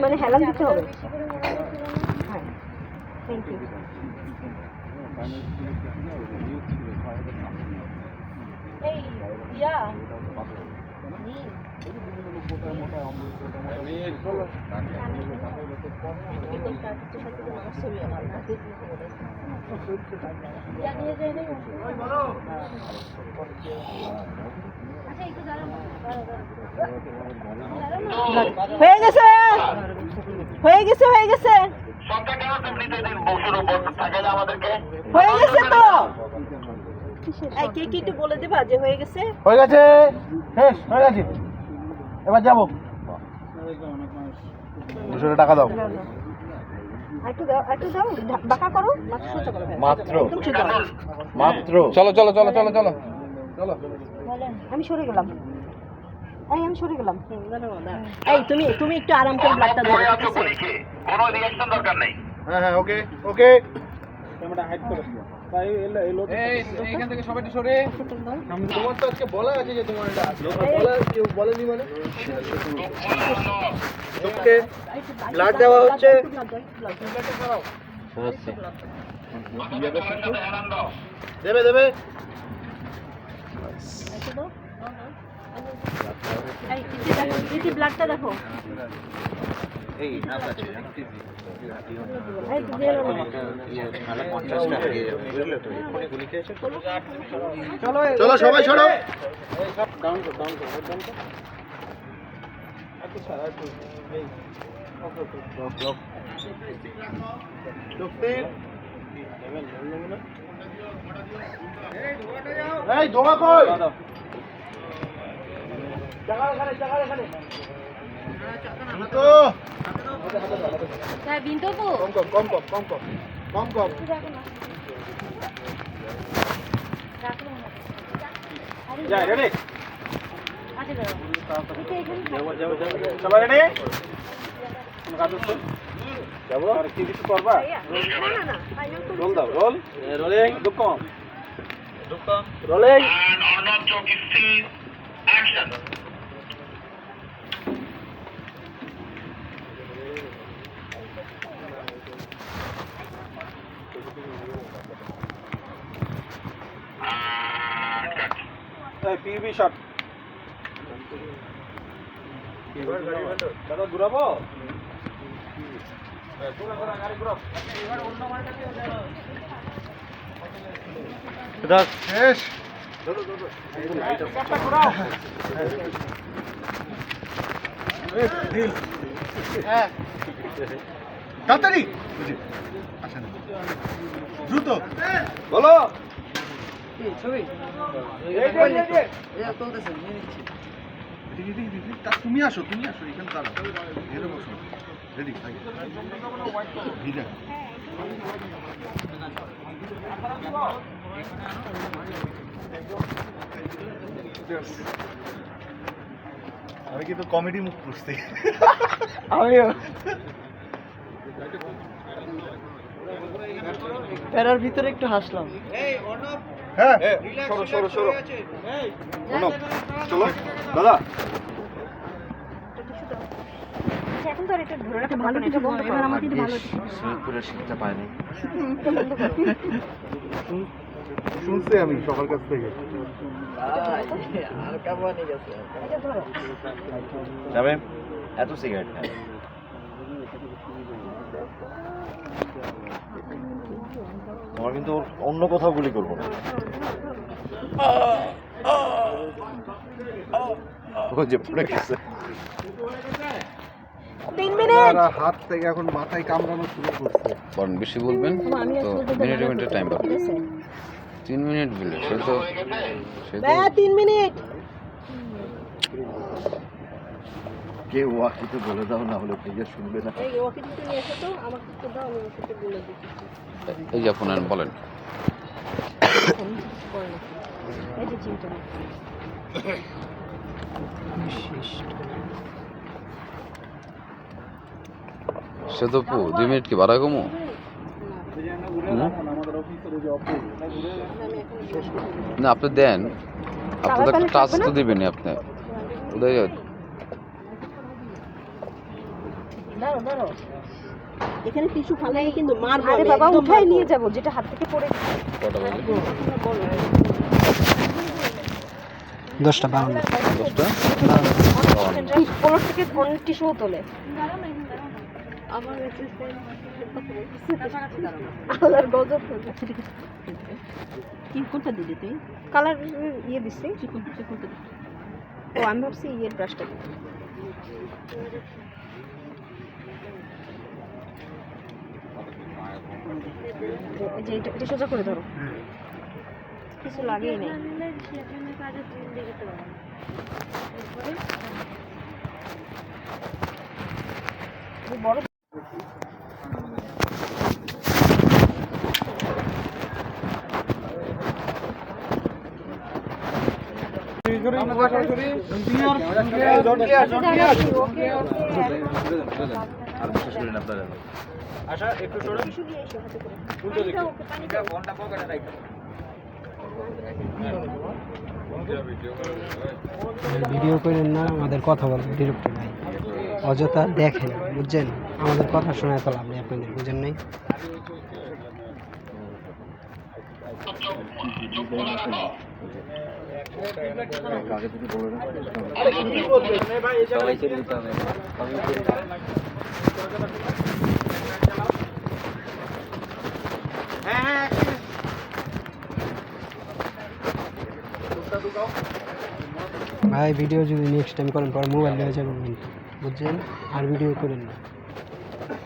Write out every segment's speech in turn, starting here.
মানে হেলান দিতে হবে হ্যাঁ থ্যাংক ইউ এই ইয়া এই, হয়ে গেছে। হয়ে গেছে হয়ে গেছে। হয়ে গেছে তো। কে কি একটু বলে দিবা যে হয়ে গেছে? হয়ে গেছে। হয়ে গেছে। এবার যাব। দুশো টাকা দাও। একটু দাও একটু দাও ঢা- বাঁকা করো মাথা সোজা করো। মাত্র। মাত্র। চলো চলো চলো চলো চলো। চলো। আমি সরে গেলাম। এই আমি সরে গেলাম। এই তুমি তুমি একটু আরাম করে ব্লাডটা দাও ঠিক আছে? হ্যাঁ হ্যাঁ ওকে ওকে। ক্যামেরা হাইড করে তাই এলো এলো এইখান থেকে সবাই সরে তোমার তো আজকে বলা আছে যে তোমার এটা বলা কেউ বলেনি মানে ওকে ব্লাড দেওয়া হচ্ছে দেবে দেবে এই ব্লাডটা দেখো এই না আছে চলো সবাই সরো। ডাউন কর ডাউন কর ডাউন কর এই ধোয়া কই হ্যাঁ বিন্দু তো কম কম কম কম কম কম কম কম। যাই রেডি দাও এটা এখানে থাক। সবাই রেডি যাব? আর কি কিছু করবা? রোল দাও রোল রোলিং দুকম পিবি শট দাদা ঘুরাবো শেষ হ্যাঁ তাড়াতাড়ি। আচ্ছা দ্রুত। বলো। তুমি আসো তুমি আসো এখানে দাঁড়াও। এখানে বসো। রেডি ভিজা। আমি কিন্তু কমেডি মুখ খুঁজতে আমিও। প্যারার ভিতরে একটু হাসলাম। হ্যাঁ।, হ্যাঁ সরো সরো সরো। চলো। দাদা। শুনছি আমি সবার কাছ থেকে। এত সিগারেট তোমার কিন্তু অন্য কোথাও গুলি করব না। যে পড়ে গেছে। হাত থেকে এখন মাথায় কামড়ানো শুরু করছে। বেশি বলবেন তো আসলে মিনিটে মিনিটে টাইম পাবেন তিন মিনিট বলে সে তো সে তিন মিনিট। কে ওয়াকিতে বলে দাও না হলে থেকে শুনবে না। এই ওকে একটু নিয়ে এসো তো আমাকে একটু দাও আমি ওকে বলে দিচ্ছি। এই যে আপনার বলেন। করে এই যে চিন্তা সে তো পু দুই মিনিট কি বাড়া কমু না আপনি দেন। আপনি তো টাচ তো দিবেন আপনি। ওদের দাঁড়ো দাঁড়ো এখানে টিস্যু ফালাই কিন্তু মার আরে বাবা উঠাই নিয়ে যাব যেটা হাত থেকে পড়ে দশটা বাউন্ন দশটা? পনেরো থেকে অনেক টিস্যু তোলে। আমার কি কোনটা দিলি তুই? কালার ইয়ে দিচ্ছি ও আমি ভাবছি ইয়ের ব্রাশটা যে এটা সোজা করে ধরো। কিছু লাগেই নেই। বড় আর বিশেষ করে আপনারা টিস্যু দিয়ে এসো হাতে করে। ভিডিও করেন না আমাদের কথা বলেন বিরক্ত নাই। অযথা দেখেন বুঝছেন? আমাদের কথা শোনায় তো লাভ নেই আপনাদের বুঝেন নাই? সবাই ছেড়ে দিতে হবে। ভাই ভিডিও যদি নেক্সট টাইম করেন, পরে মোবাইল নিয়ে যাবেন বুঝছেন? আর ভিডিও করেন না।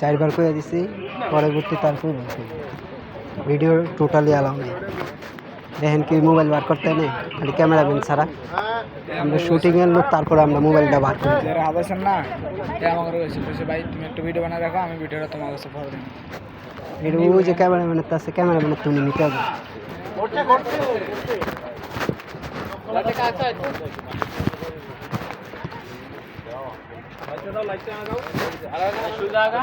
চারবার করে দিছি, পরবর্তী তার করবেন ভিডিও টোটালি অ্যালাউ নেই। দেখেন কি মোবাইল বার করতে নেই, খালি ক্যামেরা ক্যামেরাম্যান ছাড়া। আমরা শুটিংয়ের লোক, তারপরে আমরা মোবাইলটা বার করি। যারা হাজার না এ আমাকে রয়েছে বলছে ভাই, তুমি একটা ভিডিও বানায় রাখো আমি ভিডিওটা তোমার কাছে পরে দিন এটা ওই যে ক্যামেরাম্যানের কাছে ক্যামেরাম্যানের তুমি নিতে হবে। দাও